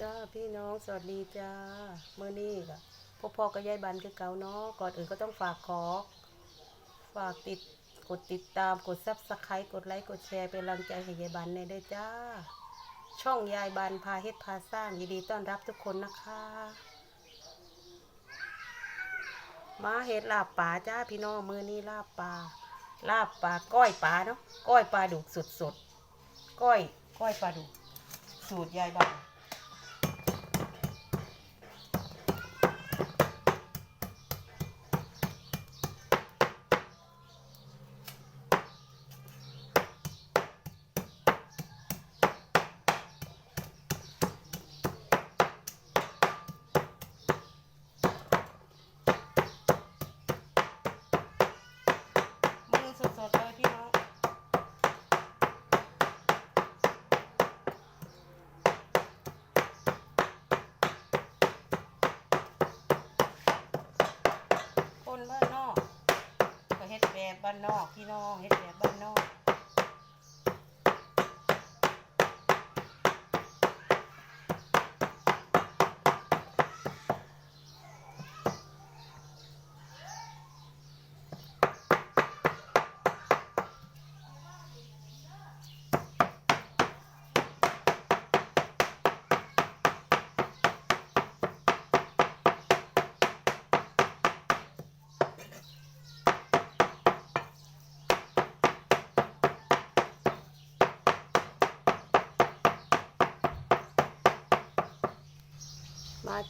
จ้าพี่น้องสวัสดีจ้าเมื่อนี้ก็พ่อพ่อกับยายบันคือเก่าเนาะก่อนอื่นก็ต้องฝากขอ ฝากติดกดติดตามกดซับสไครต์กดไลค์กดแชร์เป็นกำลังใจให้ยายบันในด้วยจ้า ช่องยายบันพาเฮ็ดพาสร้างยินดีต้อนรับทุกคนนะคะมาเฮ็ดลาบป่าจ้าพี่น้องมือนี้ลาบป่าลาบป่าก้อยป่าเนาะก้อยปลาดุกสดๆก้อยก้อยปลาดุกสูตรยายบัน มือสดๆเลยพี่น้อง คนบ้านนอกก็เฮ็ดแบบบ้านนอกพี่น้องเฮ็ดแบบบ้านนอก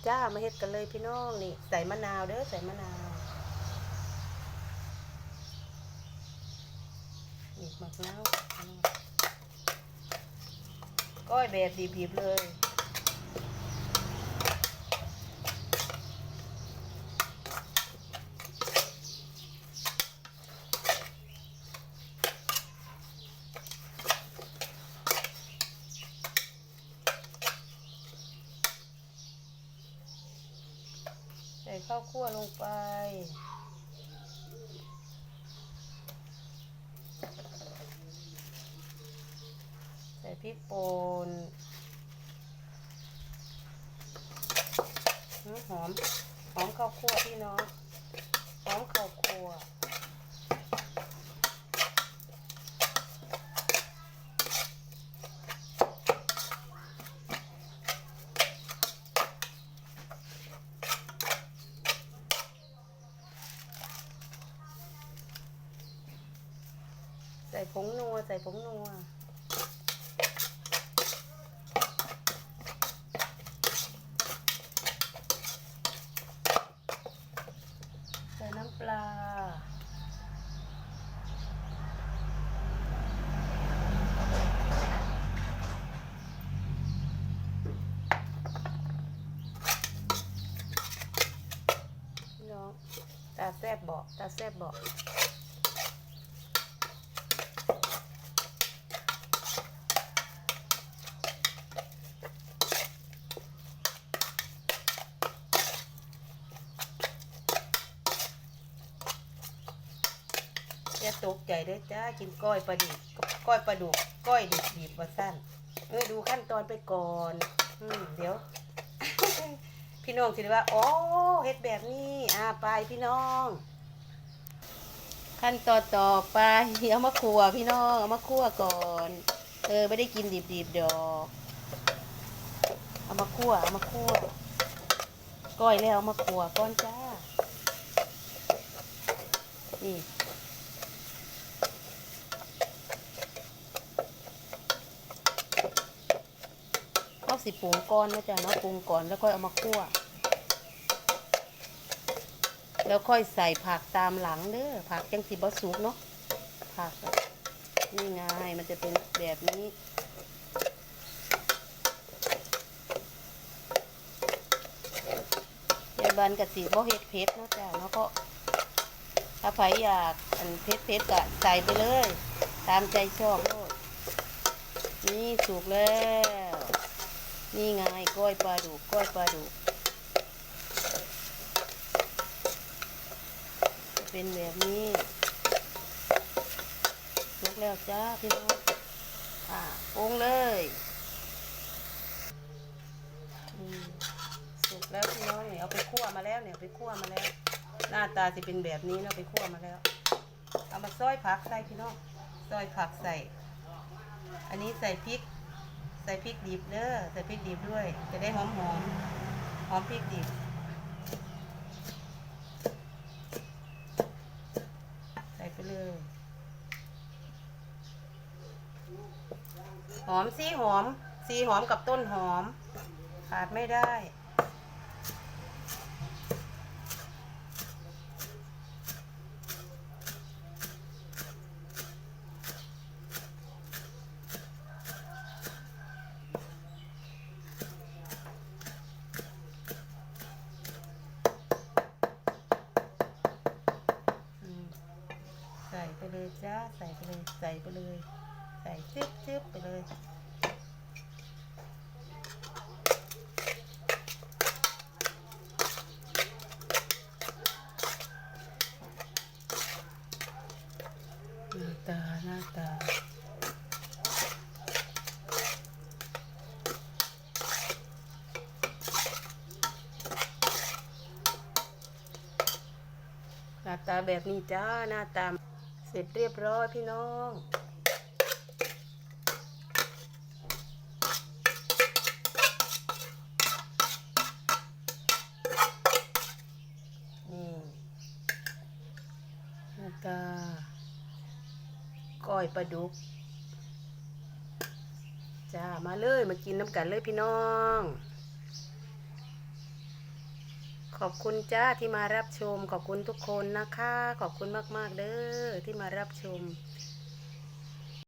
จ้ามาเฮ็ดกันเลยพี่น้องนี่ใส่มะนาวเด้อใส่มะนาวนี่หมักน้ำก้อยแบบดิบๆเลย ข้าวคั่วลงไป ใส่พริกป่นหอม หอมข้าวคั่วพี่น้อง หอมข้าวคั่ว ใส่ผงนัว ใส่ผงนัวใส่น้ำปลาน้องตาแซบบอกตาแซบบอก ตกใจเด้จ้ากินก้อยปลาดิบก้อยปลาดุกก้อยดิบดิบว่าสั้นเออดูขั้นตอนไปก่อนอืมเดี๋ยว พี่น้องคิดว่า โอ๋อเฮ็ดแบบนี้อ่าไปพี่น้อง ขั้นตอนต่อไปเอามาคั่วพี่น้องเอามาคั่วก่อน เออไม่ได้กินดิบดิบดอกเอามาคั่วเอามาคั่วก้อยแล้วเอามาคั่วก่อนจ้านี่ เอา สิปรุงก่อนนะจ๊ะเนาะปรุงก่อนแล้วค่อยเอามาคั่ว แล้วค่อยใส่ผักตามหลังเด้อผักจังสิบ่สุกเนาะผักนี่ไงมันจะเป็นแบบนี้ยายบันกับสีบ่เฮ็ดเผ็ดนะจ้ะเนาะเพราะถ้าใครอยากอันเผ็ดเผ็ดก็ใส่ไปเลย ตามใจชอบโลดนี่สุกแล้ว นี่ไงก้อยปลาดุกก้อยปลาดุกเป็นแบบนี้ลุกแล้วจ้าพี่น้องอ่าปรุงเลยสุกแล้วพี่น้องเนี่ยเอาไปคั่วมาแล้วเนี่ยไปคั่วมาแล้ว หน้าตาจะเป็นแบบนี้เนาะไปคั่วมาแล้ว เอามาซอยผักใส่พี่น้องซอยผักใส่ อันนี้ใส่พริก ใส่พริกดิบเด้อใส่พริกดิบด้วย จะได้หอมหอมหอมพริกดิบใส่ไปเลยหอมซีหอมซีหอมกับต้นหอมขาดไม่ได้ เลยจ้าใส่ไปเลยใส่ไปเลย ใส่จึ๊บจึ๊บไปเลยหน้าตาหน้าตาหน้าตาแบบนี้จ้าหน้าตา เสร็จเรียบร้อยพี่น้อง นี่น้าตาก้อยปลาดุก จ้า มาเลย มากินน้ำกันเลยพี่น้อง ขอบคุณจ้าที่มารับชม ขอบคุณทุกคนนะคะ ขอบคุณมาก ๆ เด้อที่มารับชม